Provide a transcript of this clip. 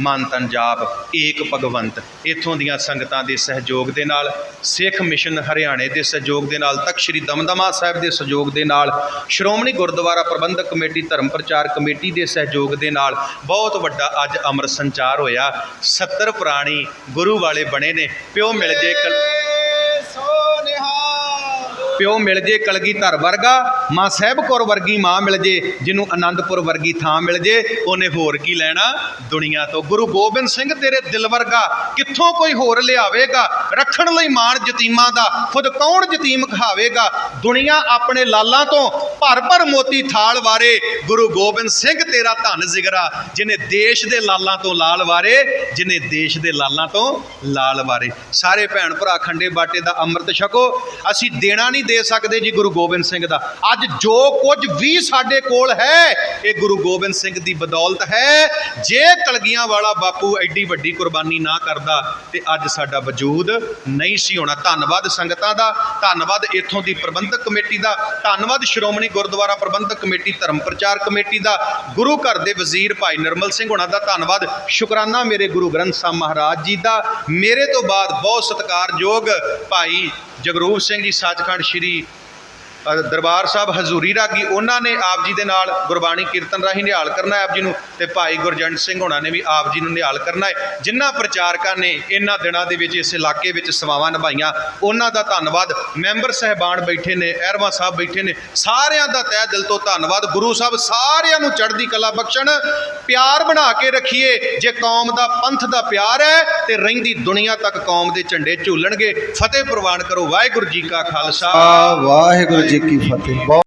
ਮਨ ਤਨ ਜਾਪ, ਏਕ ਭਗਵੰਤ। ਇਥੋਂ ਦੀਆਂ ਸੰਗਤਾਂ ਦੇ ਸਹਿਯੋਗ ਦੇ ਨਾਲ, ਸਿੱਖ ਮਿਸ਼ਨ ਹਰਿਆਣੇ ਦੇ ਸਹਿਯੋਗ ਦੇ ਨਾਲ, ਤਖਤ ਸ੍ਰੀ ਦਮਦਮਾ ਸਾਹਿਬ ਦੇ ਸਹਿਯੋਗ ਦੇ ਨਾਲ, ਸ਼੍ਰੋਮਣੀ ਗੁਰਦੁਆਰਾ ਪ੍ਰਬੰਧਕ ਕਮੇਟੀ, ਧਰਮ ਪ੍ਰਚਾਰ ਕਮੇਟੀ ਦੇ ਸਹਿਯੋਗ ਦੇ ਨਾਲ ਬਹੁਤ ਵੱਡਾ ਅੱਜ ਅੰਮ੍ਰਿਤ ਸੰਚਾਰ ਹੋਇਆ। 70 ਪ੍ਰਾਣੀ ਗੁਰੂ ਵਾਲੇ ਬਣੇ ਨੇ, ਪਿਓ ਮਿਲ ਜੇ ਪਿਓ ਮਿਲ ਜੇ ਕਲਗੀ ਧਰ ਵਰਗਾ, ਮਾਂ ਸਾਹਿਬ ਕੌਰ ਵਰਗੀ ਮਾਂ ਮਿਲ ਜੇ, ਜਿਹਨੂੰ ਆਨੰਦਪੁਰ ਵਰਗੀ ਥਾਂ ਮਿਲ ਜੇ, ਉਹਨੇ ਹੋਰ ਕੀ ਲੈਣਾ? ਦੁਨੀਆ ਤੋਂ। ਗੁਰੂ ਗੋਬਿੰਦ ਸਿੰਘ ਤੇਰੇ ਦਿਲ ਵਰਗਾ ਕਿੱਥੋਂ ਕੋਈ ਹੋਰ ਲਿਆਵੇਗਾ? ਰੱਖਣ ਲਈ ਮਾਣ ਯਤੀਮਾਂ ਦਾ, ਖੁਦ ਕੌਣ ਯਤੀਮ ਖਾਵੇਗਾ? ਦੁਨੀਆ ਆਪਣੇ ਲਾਲਾਂ ਤੋਂ ਭਰ ਭਰ ਮੋਤੀ ਥਾਲ ਵਾਰੇ। ਗੁਰੂ ਗੋਬਿੰਦ ਸਿੰਘ ਤੇਰਾ ਧਨ ਜ਼ਿਗਰਾ ਜਿਨੇ ਦੇਸ਼ ਦੇ ਲਾਲਾਂ ਤੋਂ ਲਾਲ ਵਾਰੇ ਜਿਨੇ ਦੇਸ਼ ਦੇ ਲਾਲਾਂ ਤੋਂ ਲਾਲ ਵਾਰੇ। ਸਾਰੇ ਭੈਣ ਭਰਾ ਖੰਡੇ ਬਾਟੇ ਦਾ ਅੰਮ੍ਰਿਤ ਛਕੋ। ਅਸੀਂ ਦੇਣਾ ਨਹੀਂ ਦੇ ਸਕਦੇ ਜੀ ਗੁਰੂ ਗੋਬਿੰਦ ਸਿੰਘ ਦਾ। ਅੱਜ ਜੋ ਕੁਝ ਵੀ ਸਾਡੇ ਕੋਲ ਹੈ, ਇਹ ਗੁਰੂ ਗੋਬਿੰਦ ਸਿੰਘ ਦੀ ਬਦੌਲਤ ਹੈ। ਜੇ ਕਲਗੀਆਂ ਵਾਲਾ ਬਾਪੂ ਐਡੀ ਵੱਡੀ ਕੁਰਬਾਨੀ ਨਾ ਕਰਦਾ, ਤੇ ਅੱਜ ਸਾਡਾ ਵਜੂਦ ਨਹੀਂ ਸੀ ਹੋਣਾ। ਧੰਨਵਾਦ ਸੰਗਤਾਂ ਦਾ, ਧੰਨਵਾਦ ਇੱਥੋਂ ਦੀ ਪ੍ਰਬੰਧਕ ਕਮੇਟੀ ਦਾ, ਧੰਨਵਾਦ ਸ਼੍ਰੋਮਣੀ ਗੁਰਦੁਆਰਾ ਪ੍ਰਬੰਧਕ ਕਮੇਟੀ, ਧਰਮ ਪ੍ਰਚਾਰ ਕਮੇਟੀ ਦਾ, ਗੁਰੂ ਘਰ ਦੇ ਵਜ਼ੀਰ ਭਾਈ ਨਿਰਮਲ ਸਿੰਘ ਹੋਣਾ ਦਾ ਧੰਨਵਾਦ। ਸ਼ੁਕਰਾਨਾ ਮੇਰੇ ਗੁਰੂ ਗ੍ਰੰਥ ਸਾਹਿਬ ਮਹਾਰਾਜ ਜੀ ਦਾ। ਮੇਰੇ ਤੋਂ ਬਾਅਦ ਬਹੁਤ ਸਤਿਕਾਰਯੋਗ ਭਾਈ ਜਗਰੂਪ ਸਿੰਘ ਜੀ ਸੱਚਖੰਡ ਸ਼੍ਰੀ ਅ, ਦਰਬਾਰ ਸਾਹਿਬ ਹਜ਼ੂਰੀ ਰਾਗੀ, ਉਹਨਾਂ ਨੇ ਆਪ ਜੀ ਦੇ ਨਾਲ ਗੁਰਬਾਣੀ ਕੀਰਤਨ ਰਾਹੀਂ ਨਿਹਾਲ ਕਰਨਾ ਆਪ ਜੀ ਨੂੰ ਤੇ ਭਾਈ ਗੁਰਜੰਟ ਸਿੰਘ ਹੋਣਾ ਨੇ ਵੀ ਆਪ ਜੀ ਨੂੰ ਨਿਹਾਲ ਕਰਨਾ ਹੈ। ਜਿਨ੍ਹਾਂ ਪ੍ਰਚਾਰਕਾਂ ਨੇ ਇਹਨਾਂ ਦਿਨਾਂ ਦੇ ਵਿੱਚ ਇਸ ਇਲਾਕੇ ਵਿੱਚ ਸੇਵਾਵਾਂ ਨਿਭਾਈਆਂ, ਉਹਨਾਂ ਦਾ ਧੰਨਵਾਦ। ਮੈਂਬਰ ਸਹਿਬਾਨ ਬੈਠੇ ਨੇ, ਐਰਵਾ ਸਾਹਿਬ ਬੈਠੇ ਨੇ, ਸਾਰਿਆਂ ਦਾ ਤਹਿ ਦਿਲ ਤੋਂ ਧੰਨਵਾਦ। ਗੁਰੂ ਸਾਹਿਬ ਸਾਰਿਆਂ ਨੂੰ ਚੜ੍ਹਦੀ ਕਲਾ ਬਖਸ਼ਣ, ਪਿਆਰ ਬਣਾ ਕੇ ਰੱਖੀਏ। ਜੇ ਕੌਮ ਦਾ ਪੰਥ ਦਾ ਪਿਆਰ ਹੈ, ਤੇ ਰਹਿੰਦੀ ਦੁਨੀਆ ਤੱਕ ਕੌਮ ਦੇ ਝੰਡੇ ਝੂਲਣਗੇ। ਫਤਿਹ ਪ੍ਰਵਾਨ ਕਰੋ, ਵਾਹਿਗੁਰੂ ਜੀ ਕਾ ਖਾਲਸਾ। ਵਾਹਿਗੁਰੂ ਜੀ ਕੀ ਫਤਿਹ ਬਹੁਤ